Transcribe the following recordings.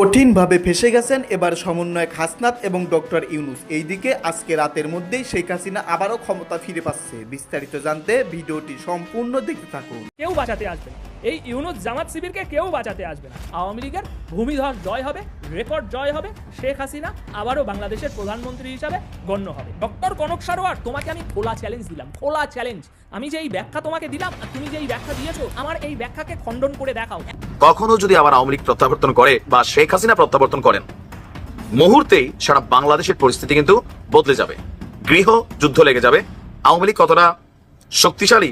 কঠিনভাবে ফেসে গেছেন এবার সমন্বয়ক হাসনাত এবং ডক্টর ইউনুস। এইদিকে আজকে রাতের মধ্যেই শেখ হাসিনা আবারও ক্ষমতা ফিরে পাচ্ছে। বিস্তারিত জানতে ভিডিওটি সম্পূর্ণ দেখতে থাকুন। কেউ বাঁচাতে আসবে এই ইউনুস জামাত শিবিরকে কেউ বাঁচাতে আসবে না। আওয়ামী লীগের ভূমিধস জয় হবে, রেকর্ড জয় হবে, শেখ হাসিনা আবারও বাংলাদেশের প্রধানমন্ত্রী হিসাবে গণ্য হবে। ডক্টর কনক সারোয়ার, তোমাকে আমি খোলা চ্যালেঞ্জ দিলাম, খোলা চ্যালেঞ্জ আমি যে এই ব্যাখ্যা তোমাকে দিলাম তুমি যে এই ব্যাখ্যা দিয়েছ, আমার এই ব্যাখ্যাকে খণ্ডন করে দেখাও। কখনো যদি আবার আওয়ামী লীগ প্রত্যাবর্তন করে বা শেখ হাসিনা প্রত্যাবর্তন করেন, মুহূর্তেই সারা বাংলাদেশের পরিস্থিতি কিন্তু বদলে যাবে। গৃহ যুদ্ধ লেগে যাবে। আওয়ামী লীগ কতটা শক্তিশালী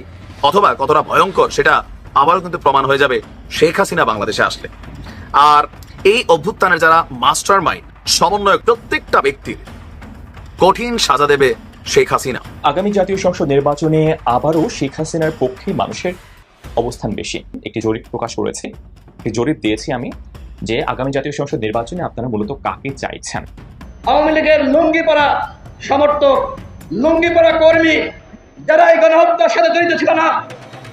অথবা কতটা ভয়ঙ্কর সেটা আবারও কিন্তু প্রমাণ হয়ে যাবে শেখ হাসিনা বাংলাদেশে আসলে। আর এই অভ্যুত্থানের যারা মাস্টার মাইন্ড সমন্বয়ক প্রত্যেকটা ব্যক্তির কঠিন সাজা দেবে শেখ হাসিনা। আগামী জাতীয় সংসদ নির্বাচনে আবারও শেখ হাসিনার পক্ষে মানুষের অবস্থান বেশি। একটি জরিপ প্রকাশ করেছে। একটি জরিপ দিয়েছি আমি যে আগামী জাতীয় সংসদ নির্বাচনে আপনারা মূলত কাকে চাইছেন? আওয়ামী লীগের লুঙ্গি পরা সমর্থক লুঙ্গি পরা কর্মী যারা এই গণহত্যার সাথে জড়িত ছিল না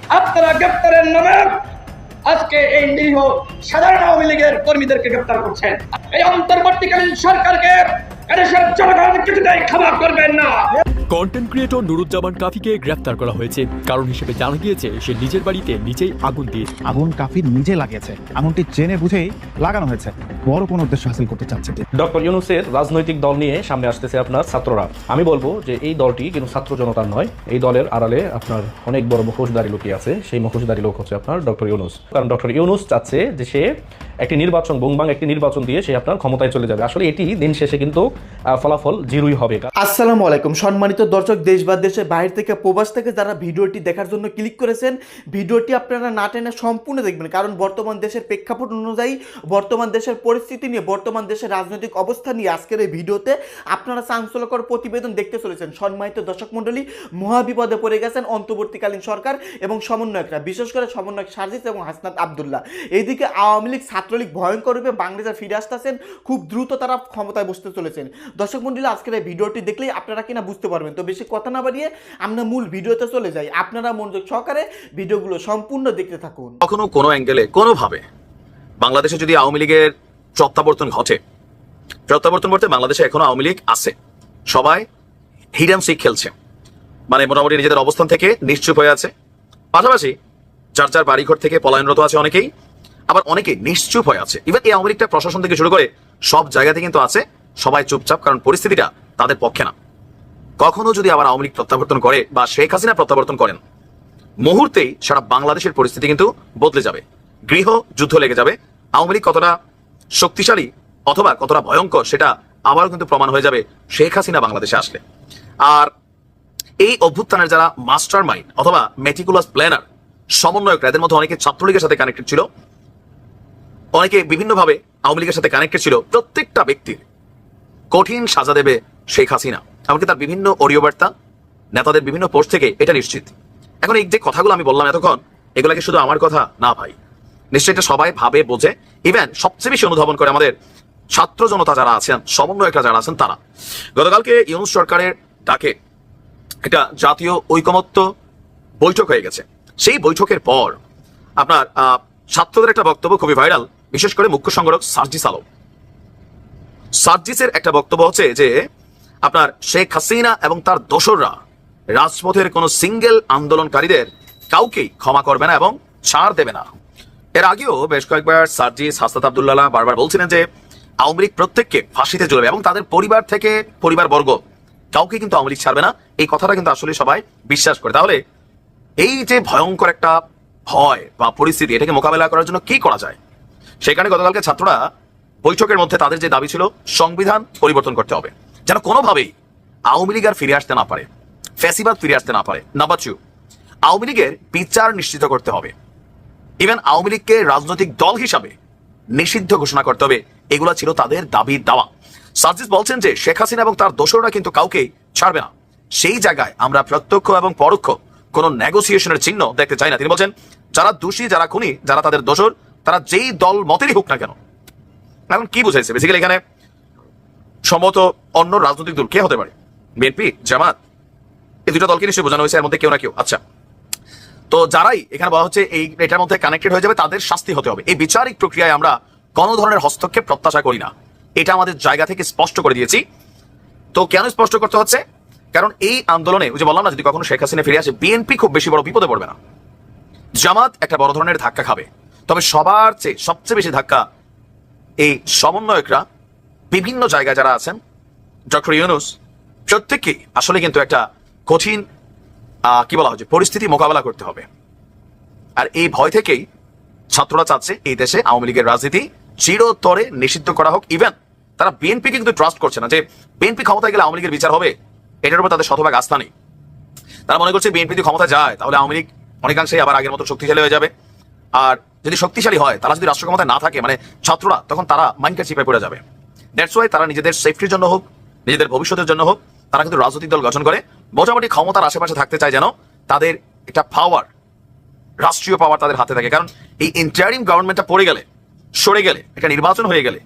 আপনারা গ্রেপ্তারের নামে আজকে এই সাধারণ আওয়ামী লীগের কর্মীদেরকে গ্রেপ্তার করছেন। এই অন্তর্বর্তীকালীন সরকারকে এদেশের জনগণ কিছুতেই ক্ষমা করবেন না। কন্টেন্ট ক্রিয়েটর নুরুজ্জামান কাফিকে গ্রেফতার করা হয়েছে। কারণ হিসেবে জানা গিয়েছে সে নিজের বাড়িতে নিজেই আগুন দিয়ে আগুন কাফির নিজে লাগিয়েছে। আগুনটি জেনে বুঝেই লাগানো হয়েছে। বড় কোনো উদ্দেশ্য হাসিল করতে চাচ্ছে ডক্টর ইউনুসের রাজনৈতিক দল নিয়ে সামনে আসতেছে আপনার ছাত্ররা। আমি বলব যে এই দলটি কিন্তু ছাত্র জনতার নয় এই দলের আড়ালে আপনার অনেক বড় মুখোশধারী লোকই আছে। সেই মুখোশধারী লোক হচ্ছে আপনার ডক্টর ইউনুস। কারণ ডক্টর ইউনুস চাচ্ছে যে সে একটি নির্বাচন বুংবাং একটি নির্বাচন দিয়ে সে আপনার ক্ষমতায় চলে যাবে। আসলে এটি দিন শেষে কিন্তু ফলাফল জিরোই হবে। আসসালামু আলাইকুম। সম্মানিত দর্শক, দেশ বা দেশের বাইরে থেকে, প্রবাস থেকে যারা ভিডিওটি দেখার জন্য ক্লিক করেছেন, ভিডিওটি আপনারা না টেনে সম্পূর্ণ দেখবেন। কারণ বর্তমান দেশের প্রেক্ষাপট অনুযায়ী, বর্তমান দেশের পরিস্থিতি নিয়ে, বর্তমান দেশের রাজনৈতিক অবস্থা নিয়ে আজকের এই ভিডিওতে আপনারা চাঞ্চল্যকর প্রতিবেদন দেখতে চলেছেন। সম্মানিত দর্শক মণ্ডলী, মহাবিপদে পড়ে গেছেন অন্তর্বর্তীকালীন সরকার এবং সমন্বয়করা, বিশেষ করে সমন্বয়ক সার্জিস এবং হাসনাত আবদুল্লাহ। এইদিকে আওয়ামী লীগ ছাত্রলীগ ভয়ঙ্কর রূপে বাংলাদেশে ফিরে আসতেছেন, খুব দ্রুত তারা ক্ষমতায় বসতে চলেছেন। দর্শক মন্ডলী, আজকের এই ভিডিওটি দেখলেই আপনারা কিনা বুঝতে পারবেন। তো বেশি কথা না বাড়িয়ে আমরা মূল ভিডিওতে চলে যাই। আপনারা মনোযোগ সহকারে ভিডিওগুলো সম্পূর্ণ দেখতে থাকুন। কখনো কোনো অ্যাঙ্গেলে কোনোভাবে বাংলাদেশে যদি আওয়ামী লীগের প্রত্যাবর্তন ঘটে প্রত্যাবর্তন করতে বাংলাদেশে এখনও আওয়ামী লীগ আছে। সবাই হিডেন সিক খেলছে। মানে মোটামুটি নিজেদের অবস্থান থেকে নিশ্চুপ হয়ে আছে। পাশাপাশি যার যার বাড়িঘর থেকে পলায়নরত আছে অনেকেই, আবার অনেকে নিশ্চুপ হয়ে আছে। ইভেন এই আওয়ামী লীগটা প্রশাসন থেকে শুরু করে সব জায়গাতে কিন্তু আছে। সবাই চুপচাপ, কারণ পরিস্থিতিটা তাদের পক্ষে না। কখনো যদি আবার আওয়ামী লীগ প্রত্যাবর্তন করে বা শেখ হাসিনা প্রত্যাবর্তন করেন, মুহূর্তেই সারা বাংলাদেশের পরিস্থিতি কিন্তু বদলে যাবে। গৃহ, যুদ্ধ লেগে যাবে। আওয়ামী লীগ কতটা শক্তিশালী অথবা কতটা ভয়ঙ্কর, সেটা আবারও কিন্তু প্রমাণ হয়ে যাবে শেখ হাসিনা বাংলাদেশে আসলে। আর এই অভ্যুত্থানের যারা মাস্টার মাইন্ড অথবা মেটিকুলাস প্ল্যানার সমন্বয়করা এদের মধ্যে অনেকে ছাত্রলীগের সাথে কানেক্টেড ছিল, অনেকে বিভিন্নভাবে আওয়ামী লীগের সাথে কানেক্টেড ছিল। প্রত্যেকটা ব্যক্তির কঠিন সাজা দেবে শেখ হাসিনা। এমনকি তার বিভিন্ন অডিও বার্তা নেতাদের বিভিন্ন পোস্ট থেকে এটা নিশ্চিত। এখন এই যে কথাগুলো আমি বললাম এতক্ষণ, এগুলাকে শুধু আমার কথা না ভাই। নিশ্চয়ই এটা সবাই ভাবে, বোঝে। ইভেন সবচেয়ে বেশি অনুধাবন করে আমাদের ছাত্র জনতা যারা আছেন, সমন্বয়করা যারা আছেন, তারা। গতকালকে ইউনুস সরকারের ডাকে একটা জাতীয় ঐকমত্য বৈঠক হয়ে গেছে। সেই বৈঠকের পর আপনার ছাত্রদের একটা বক্তব্য খুবই ভাইরাল, বিশেষ করে মুখ্য সংগঠক সার্জিস আলম। সার্জিসের একটা বক্তব্য হচ্ছে যে, আপনার শেখ হাসিনা এবং তার দোসররা রাজপথের কোন সিঙ্গেল আন্দোলনকারীদের কাউকেই ক্ষমা করবে না এবং ছাড় দেবে না। এর আগেও বেশ কয়েকবার সার্জিস হাসনাত আবদুল্লাহ বারবার বলছিলেন যে, আওয়ামী লীগ প্রত্যেককে ফাঁসিতে ঝুলবে এবং তাদের পরিবার থেকে পরিবার বর্গ কাউকে কিন্তু আওয়ামী লীগ ছাড়বে না। এই কথাটা কিন্তু আসলে সবাই বিশ্বাস করে। তাহলে এই যে ভয়ঙ্কর একটা ভয় বা পরিস্থিতি, এটাকে মোকাবেলা করার জন্য কি করা যায়? সেখানে গতকালকে ছাত্ররা বৈঠকের মধ্যে তাদের যে দাবি ছিল, সংবিধান পরিবর্তন করতে হবে। যেন কোনোভাবেই আওয়ামী লীগ আর ফিরে আসতে না পারে। ফ্যাসিবাদ ফিরে আসতে না পারে। নাম্বার টু আওয়ামী লীগের বিচার নিশ্চিত করতে হবে। ইভেন আওয়ামী লীগকে রাজনৈতিক দল হিসাবে নিষিদ্ধ ঘোষণা করতে হবে, এগুলো ছিল তাদের দাবি দাওয়া। সার্জিস বলছেন যে, শেখ হাসিনা এবং তার দোসররা কিন্তু কাউকে ছাড়বে না। সেই জায়গায় আমরা প্রত্যক্ষ এবং পরোক্ষ কোন নেগোসিয়েশনের চিহ্ন দেখতে চাই না। তিনি বলছেন, যারা দোষী, যারা খুনি, যারা তাদের দোসর, তারা যেই দল মতেরই হোক না কেন এখন কি বুঝাইছে? বেসিক্যালি এখানে সম্ভবত অন্য রাজনৈতিক দল কে হতে পারে? বিএনপি জামাত, এই দুটো দলকে নিশ্চয়ই বোঝানো হয়েছে, এর মধ্যে কেউ না কেউ। আচ্ছা। তো যারাই এখানে বলা হচ্ছে এই এটার মধ্যে কানেক্টেড হয়ে যাবে, তাদের শাস্তি হতে হবে। এই বিচারিক প্রক্রিয়ায় আমরা কোনো ধরনের হস্তক্ষেপ প্রত্যাশা করি না। এটা আমাদের জায়গা থেকে স্পষ্ট করে দিয়েছি। তো কেন স্পষ্ট করতে হচ্ছে? কারণ এই আন্দোলনে, ওই যে বললাম না, যদি কখনো শেখ হাসিনা ফিরে আসে বিএনপি খুব বেশি বড় বিপদে পড়বে না। জামাত একটা বড় ধরনের ধাক্কা খাবে। তবে সবার চেয়ে সবচেয়ে বেশি ধাক্কা এই সমন্বয়করা বিভিন্ন জায়গায় যারা আছেন, ডক্টর ইউনুস প্রত্যেককে আসলে কিন্তু একটা কঠিন কি বলা হচ্ছে পরিস্থিতি মোকাবেলা করতে হবে। আর এই ভয় থেকেই ছাত্ররা চাচ্ছে এই দেশে আওয়ামী লীগের রাজনীতি চিরতরে নিষিদ্ধ করা হোক। ইভেন তারা বিএনপিকে কিন্তু ট্রাস্ট করছে না যে বিএনপি ক্ষমতায় গেলে আওয়ামী লীগের বিচার হবে, এটার উপর তাদের শতভাগ আস্থা নেই। তারা মনে করছে বিএনপি যদি ক্ষমতা যায়, তাহলে আওয়ামী লীগ অনেকাংশেই আবার আগের মতো শক্তিশালী হয়ে যাবে। আর যদি শক্তিশালী হয় তারা যদি রাষ্ট্র ক্ষমতায় না থাকে মানে ছাত্ররা, তখন তারা মাইন্ডকে চিপে পড়ে যাবে। দ্যাটস ওয়াই তারা নিজেদের সেফটির জন্য হোক, নিজেদের ভবিষ্যতের জন্য হোক, তারা কিন্তু রাজনৈতিক দল গঠন করে। মোটামুটি ক্ষমতার আশেপাশে থাকতে চায় যেন তাদের একটা পাওয়ার রাষ্ট্রীয় পাওয়ার তাদের হাতে থাকে। কারণ এই ইন্টারিম গভর্নমেন্টটা পড়ে গেলে, সরে গেলে, একটা নির্বাচন হয়ে গেলে,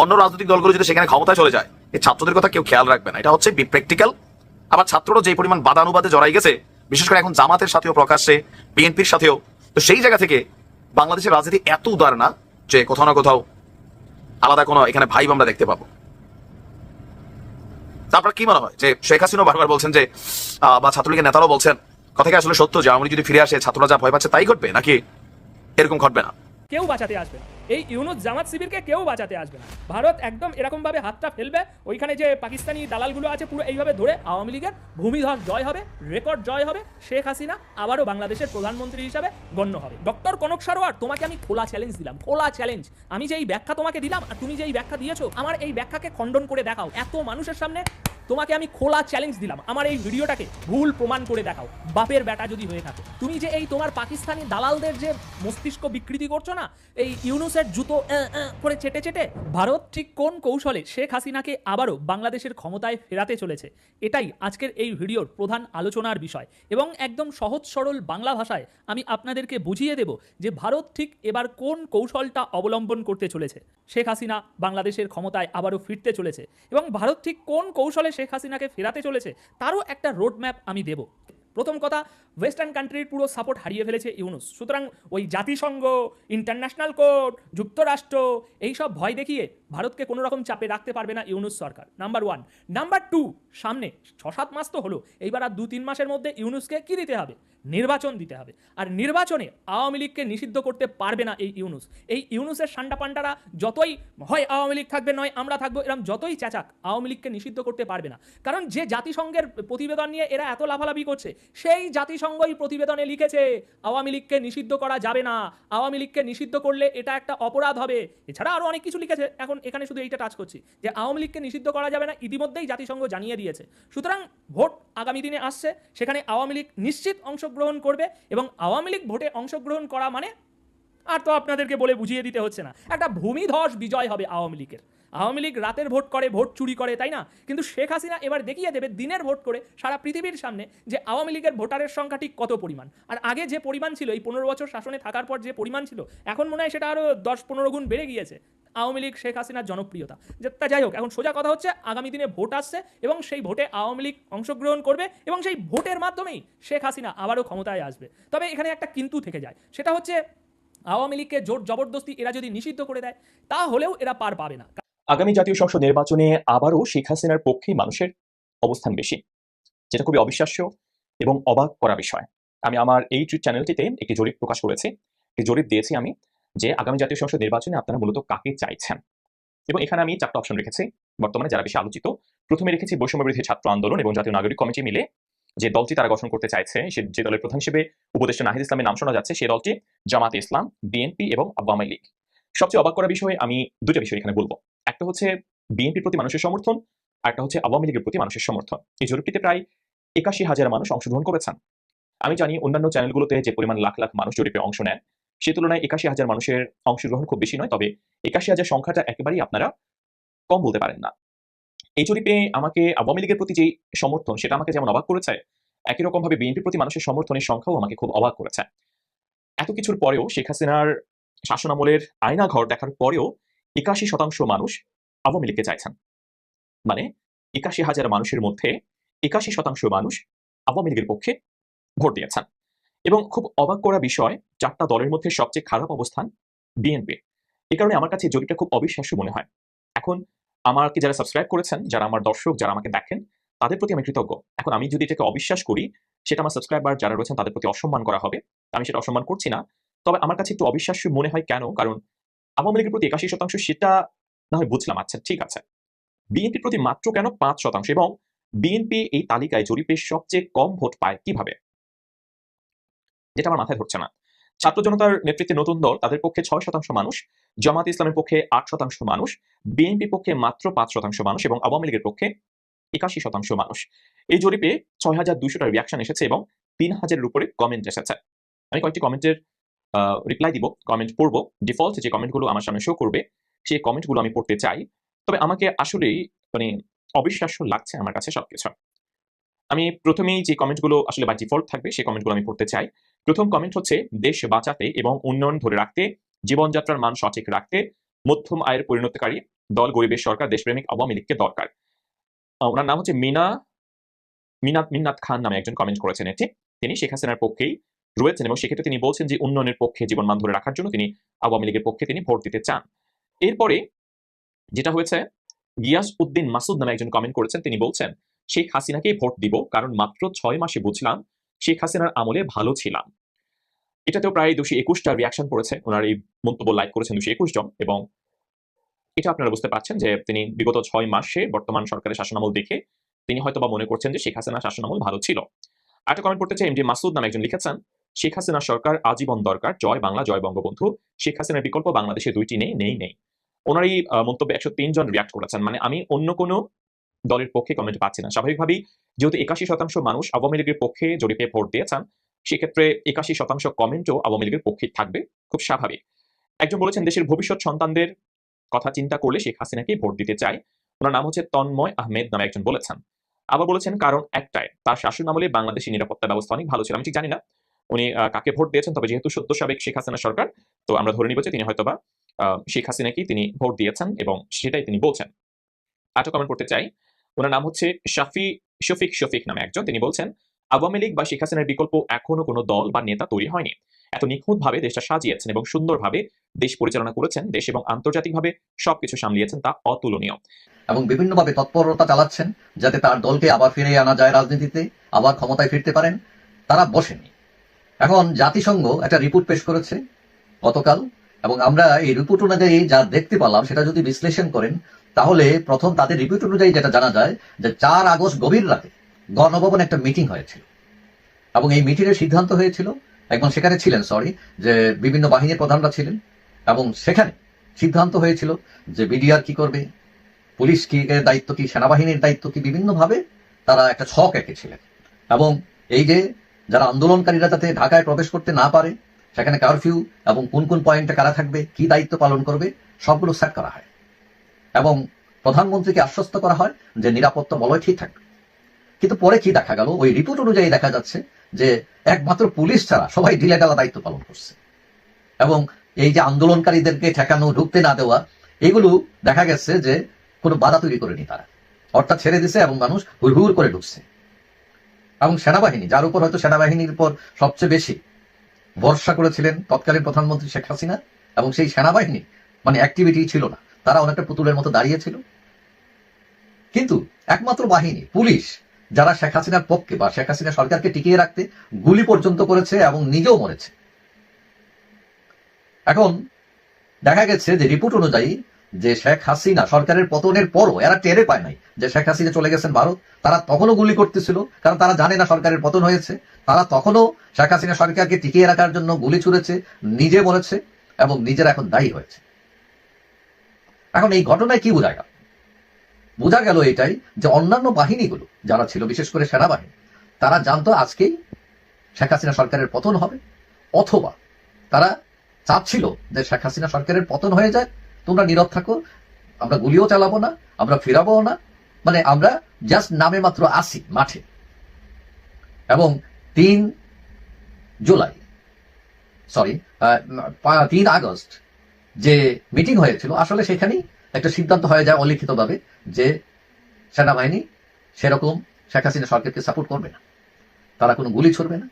অন্য রাজনৈতিক দলগুলো যদি সেখানে ক্ষমতায় চলে যায়, এই ছাত্রদের কথা কেউ খেয়াল রাখবে না। এটা হচ্ছে প্র্যাকটিক্যাল আবার ছাত্ররা যে পরিমাণ বাদানুবাদে জড়াই গেছে, বিশেষ করে এখন জামাতের সাথেও প্রকাশ্যে বিএনপির সাথেও, তো সেই জায়গা থেকে বাংলাদেশের রাজনীতি এত উদার না যে কোথাও না কোথাও আলাদা কোনো এখানে ভাইব আমরা দেখতে পাবো। তারপর কি মনে হয়? যে শেখ হাসিনা বারবার বলছেন যে বা ছাত্রলীগের নেতারাও বলছেন, কথা কি আসলে সত্য যে আওয়ামী যদি ফিরে আসে, ছাত্ররা যা ভয় পাচ্ছে তাই ঘটবে? নাকি এরকম ঘটবে না? কেউ বাঁচাতে আসবে এই ইউনুস জামাত শিবিরকে কেউ বাঁচাতে আসবে না। ভারত একদম এরকম ভাবে হাতটা ফেলবে, ওইখানে যে পাকিস্তানি দালালগুলো আছে পুরো এইভাবে ধরে আওয়ামী লীগের ভূমিধস জয় হবে, রেকর্ড জয় হবে, শেখ হাসিনা আবারও বাংলাদেশের প্রধানমন্ত্রী হিসাবে গণ্য হবে। ডক্টর কনক সারোয়ার, তোমাকে আমি খোলা চ্যালেঞ্জ দিলাম, খোলা চ্যালেঞ্জ আমি যে এই ব্যাখ্যা তোমাকে দিলাম আর তুমি যে এই ব্যাখ্যা দিয়েছ, আমার এই ব্যাখ্যাকে খণ্ডন করে দেখাও। এত মানুষের সামনে তোমাকে আমি খোলা চ্যালেঞ্জ দিলাম, আমার এই ভিডিওটাকে ভুল প্রমাণ করে দেখাও। বাপের বেটা যদি হয়ে থাকে। তুমি যে এই তোমার পাকিস্তানি দালালদের যে মস্তিষ্ক বিকৃতি করছ না, এই ইউনুসের জুতো করে চেটে চেটে ভারত ঠিক কোন কৌশলে শেখ হাসিনাকে আবারও বাংলাদেশের ক্ষমতায় ফেরাতে চলেছে? এটাই আজকের এই ভিডিওর প্রধান আলোচনার বিষয়। এবং একদম সহজ সরল বাংলা ভাষায় আমি আপনাদেরকে বুঝিয়ে দেব যে ভারত ঠিক এবার কোন কৌশলটা অবলম্বন করতে চলেছে। শেখ হাসিনা বাংলাদেশের ক্ষমতায় আবারও ফিরতে চলেছে এবং ভারত ঠিক কোন কৌশলে শেখ হাসিনাকে ফেরাতে চলেছে, তারও একটা রোড ম্যাপ আমি দেব। প্রথম কথা ওয়েস্টার্ন কান্ট্রির পুরো সাপোর্ট হারিয়ে ফেলেছে ইউনুস। সুতরাং ওই জাতিসংঘ ইন্টারন্যাশনাল কোর্ট যুক্তরাষ্ট্র, এই সব ভয় দেখিয়ে ভারতকে কোনো রকম চাপে রাখতে পারবে না ইউনুস সরকার। নাম্বার ওয়ান নাম্বার টু সামনে ছ সাত মাস তো হলো, এইবার আর দু তিন মাসের মধ্যে ইউনুসকে কী দিতে হবে? নির্বাচন দিতে হবে। আর নির্বাচনে আওয়ামী লীগকে নিষিদ্ধ করতে পারবে না এই ইউনুস। এই ইউনুসের সান্ডা পান্ডারা যতই, হয় আওয়ামী লীগ থাকবে, নয় আমরা থাকব এরকম যতই চেঁচাক, আওয়ামী লীগকে নিষিদ্ধ করতে পারবে না। কারণ যে জাতিসংঘের প্রতিবেদন নিয়ে এরা এত লাফালাফি করছে, সেই জাতিসংঘই প্রতিবেদনে লিখেছে, আওয়ামী লীগকে নিষিদ্ধ করা যাবে না। আওয়ামী লীগকে নিষিদ্ধ করলে এটা একটা অপরাধ হবে। এছাড়া আরও অনেক কিছু লিখেছে। এখন এখানে শুধু এইটা টাচ করছি যে, আওয়ামী লীগকে নিষিদ্ধ করা যাবে না ইতিমধ্যেই জাতিসংঘ জানিয়ে দিয়েছে। সুতরাং ভোট আগামী দিনে আসছে। সেখানে আওয়ামী লীগ নিশ্চিত অংশগ্রহণ করবে এবং আওয়ামী লীগ ভোটে অংশগ্রহণ করা মানে আর তো আপনাদেরকে বলে বুঝিয়ে দিতে হচ্ছে না। একটা ভূমিধস বিজয় হবে আওয়ামী লীগের। আওয়ামী লীগ রাতের ভোট করে, ভোট চুরি করে, তাই না? কিন্তু শেখ হাসিনা এবার দেখিয়ে দেবে দিনের ভোট করে সারা পৃথিবীর সামনে যে আওয়ামী লীগের ভোটারের সংখ্যা ঠিক কত পরিমাণ। আর আগে যে পরিমাণ ছিল, এই পনেরো বছর শাসনে থাকার পর যে পরিমাণ ছিল, এখন মনে হয় সেটা আরও দশ পনেরো গুণ বেড়ে গিয়েছে। আওয়ামী লীগ, শেখ হাসিনার জনপ্রিয়তা। তা যাই হোক, এখন সোজা কথা হচ্ছে, আগামী দিনে ভোট আসছে এবং সেই ভোটে আওয়ামী লীগ অংশগ্রহণ করবে এবং সেই ভোটের মাধ্যমেই শেখ হাসিনা আবারও ক্ষমতায় আসবে। তবে এখানে একটা কিন্তু থেকে যায়। সেটা হচ্ছে, আওয়ামী লীগকে জোর জবরদস্তি এরা যদি নিষিদ্ধ করে দেয়, তাহলেও এরা পার পাবে না। আগামী জাতীয় সংসদ নির্বাচনে আবারও শেখ হাসিনার পক্ষেই মানুষের অবস্থান বেশি, যেটা খুবই অবিশ্বাস্য এবং অবাক করা বিষয়। আমি আমার এই চ্যানেলটিতে একটি জরিপ প্রকাশ করেছি। একটি জরিপ দিয়েছি আমি যে আগামী জাতীয় সংসদ নির্বাচনে আপনারা মূলত কাকে চাইছেন। এবং এখানে আমি চারটা অপশন রেখেছি। বর্তমানে যারা বেশি আলোচিত, প্রথমে রেখেছি বৈষম্যবিরোধী ছাত্র আন্দোলন এবং জাতীয় নাগরিক কমিটি মিলে যে দলটি তারা গঠন করতে চাইছে, সে যে দলের প্রধান হিসেবে উপদেষ্টা নাহিদ ইসলামের নাম শোনা যাচ্ছে সেই দলটি জামাত ইসলাম, বিএনপি এবং আওয়ামী লীগ। সবচেয়ে অবাক করা বিষয়ে আমি দুটো বিষয় এখানে বলব। একটা হচ্ছে বিএনপির প্রতি মানুষের সমর্থন, আর একটা হচ্ছে আওয়ামী লীগের প্রতি মানুষের সমর্থন। এই জরিপটিতে প্রায় একাশি হাজার মানুষ অংশগ্রহণ করেছেন। আমি জানি অন্যান্য চ্যানেলগুলোতে যে পরিমাণ লাখ লাখ মানুষ জরিপে অংশ নেন, সে তুলনায় একাশি হাজার মানুষের অংশগ্রহণ খুব বেশি নয়, তবে একাশি হাজার সংখ্যাটা একেবারেই আপনারা কম বলতে পারেন না। এই জরিপে আমাকে আওয়ামী লীগের প্রতি যে সমর্থন, সেটা আমাকে যেমন অবাক করেছে, একই রকম ভাবে বিএনপির প্রতি মানুষের সমর্থনের সংখ্যাও আমাকে খুব অবাক করেছে। এত কিছুর পরেও শেখ হাসিনার শাসনামলের আয়নাঘর দেখার পরেও একাশি শতাংশ মানুষ আওয়ামী লীগকে চাইছেন। মানে একাশি হাজার মানুষের মধ্যে একাশি শতাংশ মানুষ আওয়ামী লীগের পক্ষে ভোট দিয়েছেন। এবং খুব অবাক করা বিষয়, চারটা দলের মধ্যে সবচেয়ে খারাপ অবস্থান বিএনপি। এই কারণে আমার কাছে এই জরিপটা খুব অবিশ্বাস্য মনে হয়। এখন আমাকে যারা সাবস্ক্রাইব করেছেন, যারা আমার দর্শক, যারা আমাকে দেখেন, তাদের প্রতি আমি কৃতজ্ঞ। এখন আমি যদি এটাকে অবিশ্বাস করি, সেটা আমার সাবস্ক্রাইবার যারা রয়েছেন, তাদের প্রতি অসম্মান করা হবে। আমি সেটা অসম্মান করছি না। তবে আমার কাছে একটু অবিশ্বাস্য মনে হয় কেন? কারণ আওয়ামী লীগের প্রতি একাশি শতাংশ সেটা না হয় বুঝলাম। আচ্ছা ঠিক আছে। বিএনপির প্রতি মাত্র কেন পাঁচ শতাংশ? এবং বিএনপি এই তালিকায় জরিপে সবচেয়ে কম ভোট পায় কীভাবে? যেটা আমার মাথায় ধরছে না। ছাত্র জনতার নেতৃত্বে নতুন দল, তাদের পক্ষে ছয় শতাংশ মানুষ জামাত ইসলামের পক্ষে আট শতাংশ মানুষ, বিএনপির পক্ষে মাত্র পাঁচ শতাংশ মানুষ এবং আওয়ামী লীগের পক্ষে একাশি শতাংশ মানুষ। এই জরিপে ছয় হাজার দুইশোটা রিয়াকশন এসেছে এবং তিন হাজারের উপরে কমেন্ট এসেছে। আমি কয়েকটি কমেন্টের রিপ্লাই দিব কমেন্ট পড়ব। ডিফল্ট যে কমেন্টগুলো আমার সামনে শো করবে, সেই কমেন্টগুলো আমি পড়তে চাই। তবে আমাকে আসলেই মানে অবিশ্বাস্য লাগছে আমার কাছে সবকিছু। আমি প্রথমেই যে কমেন্টগুলো আসলে বা ডিফল্ট থাকবে, সেই কমেন্টগুলো আমি পড়তে চাই। প্রথম কমেন্ট হচ্ছে, দেশ বাঁচাতে এবং উন্নয়ন ধরে রাখতে, জীবনযাত্রার মান সঠিক রাখতে, মধ্যম আয়ের পরিণতকারী দল, গরিবের সরকার, দেশপ্রেমিক, আওয়ামী লীগকে দরকার। ওনার নাম হচ্ছে মিনা, মিনাত, মিন্নাত খান নামে একজন কমেন্ট করেছেন এটি। তিনি শেখ হাসিনার পক্ষেই রয়েছেন এবং সেক্ষেত্রে তিনি বলছেন যে উন্নয়নের পক্ষে জীবনমান ধরে রাখার জন্য তিনি আওয়ামী লীগের পক্ষে তিনি ভোট দিতে চান। এরপরে যেটা হয়েছে, গিয়াস উদ্দিন মাসুদ নামে একজন কমেন্ট করেছেন, তিনি বলছেন, শেখ হাসিনাকেই ভোট দিব কারণ মাত্র ছয় মাসে বুঝলাম শেখ হাসিনার আমলে ভালো ছিলাম। এটাতেও প্রায় দুশো একুশটা রিয়াকশন পড়েছে। ওনার এই মন্তব্য লাইক করেছেন দুশো একুশ জন এবং এটা আপনারা বুঝতে পারছেন যে তিনি বিগত ছয় মাসে বর্তমান সরকারের শাসনামল দেখে তিনি হয়তো বা মনে করছেন যে শেখ হাসিনার শাসনামল ভালো ছিল। আরেকটা কমেন্ট করতে চাই, এম মাসুদ নামে একজন লিখেছেন শেখ হাসিনা সরকার আজীবন দরকার। জয় বাংলা, জয় বঙ্গবন্ধু। শেখ হাসিনার বিকল্প বাংলাদেশে দুইটি নেই নেই নেই। ওনার এই মন্তব্যে একশো জন রিয়াক্ট করেছেন। মানে আমি অন্য কোনো দলের পক্ষে কমেন্ট পাচ্ছি না। স্বাভাবিকভাবেই যেহেতু একাশি শতাংশ মানুষ আওয়ামী লীগের পক্ষে জরিপে ভোট দিয়েছেন, সেক্ষেত্রে একাশি শতাংশ কমেন্টও আওয়ামী লীগের পক্ষে থাকবে। খুব স্বাভাবিক। একজন বলেছেন, দেশের ভবিষ্যৎ সন্তানদের কথা চিন্তা করলে শেখ হাসিনাকে ভোট দিতে চাই। ওনার নাম হচ্ছে তন্ময় আহমেদ নামে একজন বলেছেন। আবার বলেছেন, কারণ একটাই, তার শাসন আমলে বাংলাদেশের নিরাপত্তা ব্যবস্থা অনেক ভালো ছিল। আমি ঠিক জানি না। উনি কাকে ভোট দিয়েছেন? তবে যেহেতু সদ্য সাবেক শেখ হাসিনা সরকার, তো আমরা ধরে নিব যে তিনি হয়তোবা শেখ হাসিনাকেই তিনি ভোট দিয়েছেন এবং সেটাই তিনি বলছেন। আরেকটা কমেন্ট করতে চাই। ওনার নাম হচ্ছে শাফি, শফিক শফিক নামে একজন। তিনি বলছেন, আওয়ামী লীগ বা শেখ হাসিনার বিকল্প এখনও কোনো দল বা নেতা তৈরি হয়নি। এত নিখুঁতভাবে দেশটা সাজিয়েছেন এবং সুন্দরভাবে দেশ পরিচালনা করেছেন, দেশ এবং আন্তর্জাতিকভাবে সবকিছু সামলিয়েছেন তা অতুলনীয়। এবং বিভিন্নভাবে তৎপরতা চালাচ্ছেন যাতে তার দলকে আবার ফিরে আনা যায় রাজনীতিতে, আবার ক্ষমতায় ফিরতে পারেন। তারা বসেনি। এখন জাতিসংঘ একটা রিপোর্ট পেশ করেছে গতকাল, এবং আমরা এই রিপোর্ট অনুযায়ী যা দেখতে পেলাম, সেটা যদি বিশ্লেষণ করেন, তাহলে প্রথম তাদের রিপোর্ট অনুযায়ী যেটা জানা যায় যে চার আগস্ট গভীর রাতে গণভবনে একটা মিটিং হয়েছিল। এবং এই মিটিং এর সিদ্ধান্ত হয়েছিল, একজন সেখানে ছিলেন সরি যে বিভিন্ন বাহিনীর প্রধানরা ছিলেন, এবং সেখানে সিদ্ধান্ত হয়েছিল যে বিডিআর কি করবে, পুলিশ কি দায়িত্ব কি, সেনাবাহিনীর দায়িত্ব কি, বিভিন্নভাবে তারা একটা ছক এঁকেছিলেন। এবং এই যে যারা আন্দোলনকারীরা যাতে ঢাকায় প্রবেশ করতে না পারে, সেখানে কারফিউ এবং কোন কোন পয়েন্টে কারা থাকবে, কি দায়িত্ব পালন করবে, সবগুলো সেট করা হয়। এবং প্রধানমন্ত্রীকে আশ্বস্ত করা হয় যে নিরাপত্তা বলয় ঠিক থাকবে। কিন্তু পরে কি দেখা গেল? ওই রিপোর্ট অনুযায়ী দেখা যাচ্ছে যে একমাত্র পুলিশ ছাড়া সবাই ঢিলেঢালা দায়িত্ব পালন করছে। এবং এই যে আন্দোলনকারীদেরকে ঠেকানো, ঢুকতে না দেওয়া, এগুলো দেখা গেছে যে কোনো বাধা তৈরি করেনি তারা। অর্থাৎ ছেড়ে দিছে এবং মানুষ হুড় করে ঢুকছে। এবং সেনাবাহিনী, যার উপর হয়তো সেনাবাহিনীর উপর সবচেয়ে বেশি ভরসা করেছিলেন তৎকালীন প্রধানমন্ত্রী শেখ হাসিনা, এবং সেই সেনাবাহিনী মানে অ্যাক্টিভিটি ছিল না। তারা অনেকটা পুতুলের মতো দাঁড়িয়েছিল। কিন্তু একমাত্র বাহিনী, পুলিশ, যারা শেখ হাসিনার পক্ষে বা শেখ হাসিনা সরকারকে টিকিয়ে রাখতে গুলি পর্যন্ত করেছে এবং নিজেও মরেছে। এখন দেখা গেছে যে রিপোর্ট অনুযায়ী যে শেখ হাসিনা সরকারের পতনের পরও, এরা টেরে পায় নাই, যে শেখ হাসিনা চলে গেছেন ভারত, তারা তখনও গুলি করতেছিল, কারণ তারা জানে না সরকারের পতন হয়েছে, তারা তখনও শেখ হাসিনা সরকারকে টিকিয়ে রাখার জন্য গুলি ছুড়েছে, নিজে বলেছে এবং নিজের এখন দায়ী হয়েছে। এখন এই ঘটনায় কি বোঝা গেল? বোঝা গেল এটাই যে অন্যান্য বাহিনীগুলো, যারা ছিল, বিশেষ করে সেনাবাহিনী, তারা জানতো আজকেই শেখ হাসিনা সরকারের পতন হবে, অথবা তারা চাচ্ছিল যে শেখ হাসিনা সরকারের পতন হয়ে যায় তোমরা নীরব থাকো, আমরা গুলিও চালাবো না, আমরা ফিরাবো না। মানে আমরা জাস্ট নামে মাত্র আসি মাঠে। এবং তিন জুলাই সরি তিন আগস্ট যে মিটিং হয়েছিল, আসলে সেখানেই একটা সিদ্ধান্ত হয়ে যায় অলিখিতভাবে যে সেনাবাহিনী সেরকম শেখ হাসিনা সরকারকে সাপোর্ট করবে না। তারা কোনো গুলি ছড়বে না।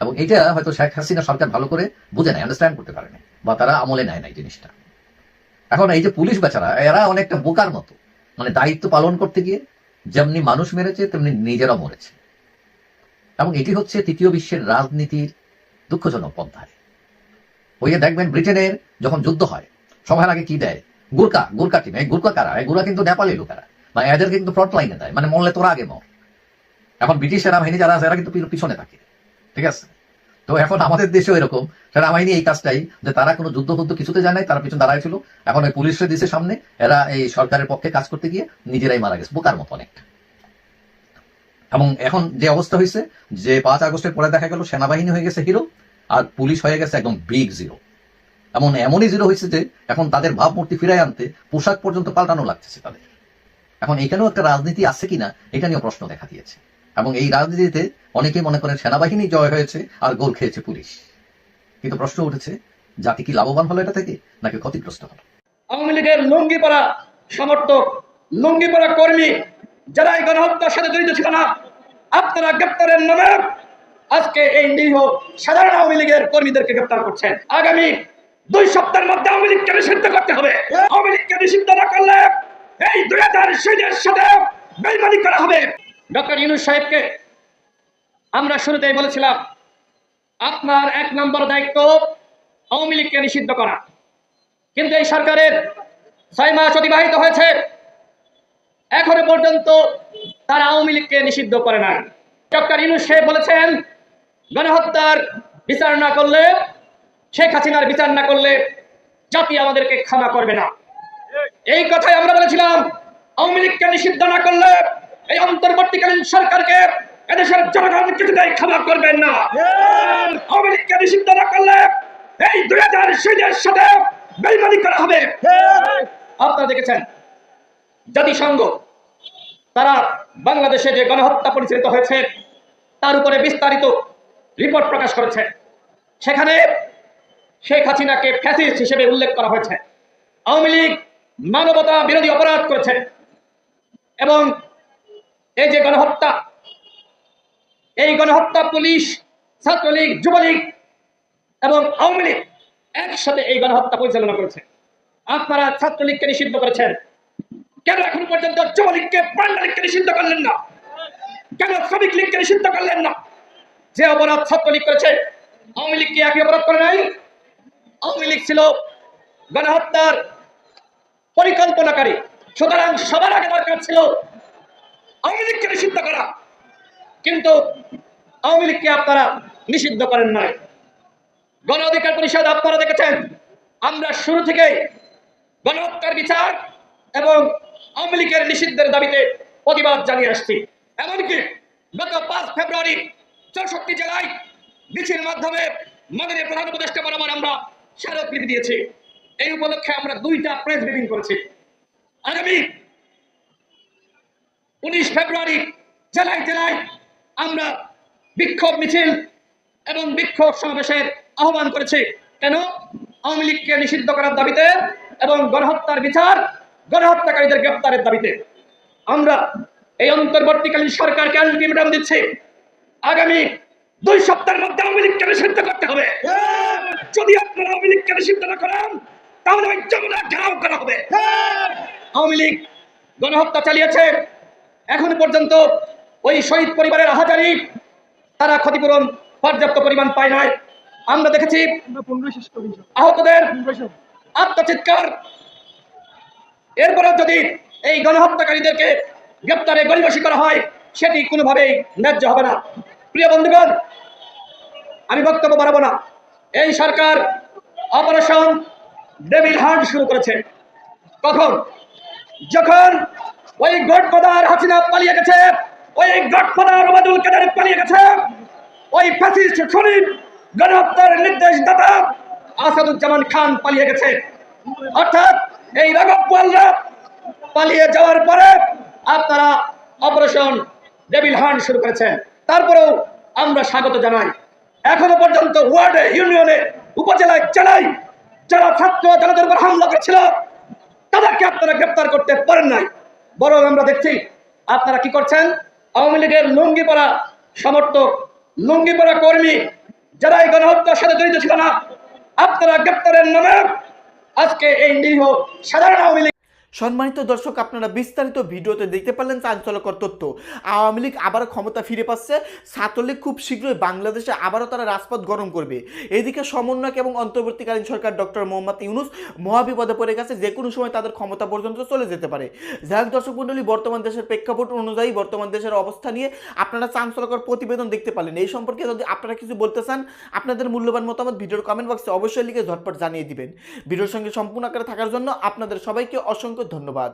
এবং এটা হয়তো শেখ হাসিনা সরকার ভালো করে বুঝে নেয় আন্ডারস্ট্যান্ড করতে পারে না বা তারা আমলে নেয় না এই জিনিসটা। এখন এই যে পুলিশ বেচারা, এরা অনেকটা বোকার মতো। মানে দায়িত্ব পালন করতে গিয়ে যেমনি মানুষ মেরেছে, তেমনি নিজেরা মরেছে। এবং এটি হচ্ছে তৃতীয় বিশ্বের রাজনীতির দুঃখজনক পন্থায় ওই দেখবেন ব্রিটেনের যখন যুদ্ধ হয়, সবার আগে কি দেয়? গুরকা গুরকা টিম এই গুরকা কারা? এই গুরকা কিন্তু নেপালি লোকেরা। মানে এদের কিন্তু ফ্রন্ট লাইনে দেয়। মানে মরলে তোরা আগে মর। এখন ব্রিটিশ সেনাবাহিনী যারা আছে, এরা কিন্তু পিছনে থাকে। ঠিক আছে? তো এখন আমাদের দেশেও এরকম। সেনাবাহিনী এই কাজটাই, যে তারা কোনো যুদ্ধ ফুদ্ধ কিছুতে যায় নাই, তারা পিছনে দাঁড়ায় ছিল। এখন ওই পুলিশের দিছে সামনে, এরা এই সরকারের পক্ষে কাজ করতে গিয়ে নিজেরাই মারা গেছে, বোকার মতো অনেকটা এবং এখন যে অবস্থা হয়েছে, যে পাঁচ আগস্টের পরে দেখা গেল সেনাবাহিনী হয়ে গেছে হিরো, আর পুলিশ হয়ে গেছে একদম বিগ জিরো। এমন এমনই জিরো হয়েছে যে এখন তাদের ভাবমূর্তি ফিরাই আনতে পোশাক পর্যন্ত পাল্টানো লাগতেছে তাদের। এখন এখানেও একটা রাজনীতি আছে কিনা, এটা নিয়েও প্রশ্ন দেখা দিয়েছে। এবং এই রাজনীতিতে অনেকেই মনে করেন সেনাবাহিনী জয় হয়েছে আর গোল খেয়েছে পুলিশ। কিন্তু প্রশ্ন উঠেছে, জাতি কি লাভবান হলো এটা থেকে নাকি ক্ষতিগ্রস্ত হলো? আওয়ামী লীগের লুঙ্গি পরা সমর্থক লুঙ্গি পরা কর্মী যারা এই গণহত্যার সাথে জড়িত ছিল না, আপনারা গ্রেপ্তারের নামে আজকে এই নিরীহ সাধারণ আওয়ামী লীগের কর্মীদেরকে গ্রেপ্তার করছেন। আগামী দুই সপ্তাহের মধ্যে আওয়ামী লীগকে নিষিদ্ধ করতে হবে। আওয়ামী লীগকে নিষিদ্ধ না করলে এই দুই হাজার সাথে বেইমানি করা হবে। ডক্টর ইউনুস সাহেবকে আমরা শুরুতেই বলেছিলাম, আপনার এক নম্বর দায়িত্ব আওয়ামী লীগকে নিষিদ্ধ করা। কিন্তু এই সরকারের ছয় মাস অতিবাহিত হয়েছে। এখনও পর্যন্ত তারা আওয়ামী লীগকে নিষিদ্ধ করে না ডক্টর ইনুস সাহেব বলেছেন, গণহত্যার বিচার না করলে, শেখ হাসিনার বিচার না করলে জাতি আমাদেরকে ক্ষমা করবে না। এই কথাই আমরা বলেছিলাম, আওয়ামী লীগকে নিষিদ্ধ না করলে এই অন্তর্বর্তীকালীন সরকারকে এদেশের জনগণ কিছুতেই ক্ষমা করবেন না। আওয়ামী লীগকে নিষিদ্ধ না করলে এই দুই হাজার শহীদের সাথে বেইমানি করা হবে। আপনারা দেখেছেন জাতিসংঘ তারা বাংলাদেশে যে গণহত্যা পরিচালিত হয়েছে তার উপরে বিস্তারিত রিপোর্ট প্রকাশ করেছে। সেখানে শেখ হাসিনাকে ফ্যাসিস্ট হিসেবে উল্লেখ করা হয়েছে। আওয়ামী লীগ মানবতা বিরোধী অপরাধ করেছে এবং এই যে গণহত্যা, এই গণহত্যা পুলিশ, ছাত্রলীগ, যুবলীগ এবং আওয়ামী লীগ একসাথে এই গণহত্যা পরিচালনা করেছে। আপনারা ছাত্রলীগকে নিষিদ্ধ করেছেন। কেন এখন পর্যন্ত যুবলীগকে পান্ডা লীগকে নিষিদ্ধ করলেন না? কেন শ্রমিক লীগকে নিষিদ্ধ করলেন না? যে অপরাধ ছাত্রলীগ করেছে, আওয়ামী লীগ কি একই অপরাধ করে নাই? আওয়ামী লীগ ছিল গণহত্যার পরিকল্পনাকারী। সুতরাং সবার আগে দরকার ছিল আওয়ামী লীগকে নিষিদ্ধ করা। কিন্তু আওয়ামী লীগকে আপনারা নিষিদ্ধ করেন নাই। গণ অধিকার পরিষদ আপনারা দেখেছেন, আমরা শুরু থেকেই গণহত্যার বিচার এবং আওয়ামী লীগের নিষিদ্ধের দাবিতে প্রতিবাদ জানিয়ে আসছি। এমনকি গত পাঁচ ফেব্রুয়ারি চৌষট্টি জেলায় মিছিলের মাধ্যমে মাননীয় প্রধান উপদেষ্টা বরাবর আমরা স্মারকলিপি দিয়েছি। এই উপলক্ষে আমরা দুইটা প্রেস ব্রিফিং করেছি। আগামী উনিশ ফেব্রুয়ারি, জেলায় জেলায় আমরা বিক্ষোভ মিছিল এবং বিক্ষোভ সমাবেশের আহ্বান করেছি। কেন? আওয়ামী লীগকে নিষিদ্ধ করার দাবিতে এবং গণহত্যার বিচার গণহত্যাকারীদের গ্রেপ্তারের দাবিতে। আমরা এই অন্তর্বর্তীকালীন সরকারকে আলটিমেটাম দিচ্ছি। আগামী দুই সপ্তাহের মধ্যে আওয়ামী লীগকে নিষিদ্ধ করতে হবে। যদি আপনারা আওয়ামী লীগকে নিষিদ্ধ না করেন, তাহলে ওই ঘেরাও করা হবে। আওয়ামী লীগ গণহত্যা চালিয়েছে। এখন পর্যন্ত ওই শহীদ পরিবারের আহাজারি, তারা ক্ষতিপূরণ, পর্যাপ্ত পরিমাণ পায় নাই। আমরা দেখেছি আহতদের আত্মচিৎকার। এরপরেও যদি এই গণহত্যাকারীদেরকে গ্রেপ্তারে গরিবাসী করা হয়, সেটি কোনোভাবেই ন্যায্য হবে না। প্রিয় বন্ধুগণ, আমি বক্তব্য বাড়াবো না। এই সরকার অপারেশন ডেভিল হান্ট শুরু করেছে। কখন? যখন ওই গডফাদার হাসিনা পালিয়ে গেছে। ওই গডফাদার ওবায়দুল কাদের পালিয়ে গেছে। ওই ফ্যাসিস্ট শরীফ গণহত্যার নির্দেশদাতা আসাদুজ্জামান খান পালিয়ে গেছে। অর্থাৎ এই রাগবওয়ালরা পালিয়ে যাওয়ার পরে আপনারা অপারেশন ডেভিল হান্ট শুরু করেছেন। তারপরেও আমরা স্বাগত জানাই। এখনও পর্যন্ত ওয়ার্ডে ইউনিয়নে, উপজেলায়, জেলায় যারা ছাত্র জনতার উপর হামলা করেছিল, তাদেরকে আপনারা গ্রেপ্তার করতে পারেন নাই। বরং আমরা দেখছি আপনারা কি করছেন? আওয়ামী লীগের লুঙ্গি পরা সমর্থক, লুঙ্গি পরা কর্মী যারা এই গণহত্যার সাথে জড়িত ছিল না, আপনারা গ্রেপ্তারের নামে আজকে এই নিরীহ সাধারণ আওয়ামী সম্মানিত দর্শক, আপনারা বিস্তারিত ভিডিওতে দেখতে পারলেন চাঞ্চল্যকর তথ্য। আওয়ামী লীগ আবারও ক্ষমতা ফিরে পাচ্ছে। ছাত্রলীগ খুব শীঘ্রই বাংলাদেশে আবারও তারা রাজপথ গরম করবে। এদিকে সমন্বয়ক এবং অন্তর্বর্তীকালীন সরকার ডক্টর মোহাম্মদ ইউনুস মহাবিপদে পড়ে গেছে। যে কোনো সময় তাদের ক্ষমতা পর্যন্ত চলে যেতে পারে। যাই দর্শক মণ্ডলী, বর্তমান দেশের প্রেক্ষাপট অনুযায়ী বর্তমান দেশের অবস্থা নিয়ে আপনারা চাঞ্চল্যকর প্রতিবেদন দেখতে পারলেন। এই সম্পর্কে যদি আপনারা কিছু বলতে চান, আপনাদের মূল্যবান মতামত ভিডিওর কমেন্ট বক্সে অবশ্যই লিখে ঝটপট জানিয়ে দিবেন। ভিডিওর সঙ্গে সম্পূর্ণ আকারে থাকার জন্য আপনাদের সবাইকে ধন্যবাদ।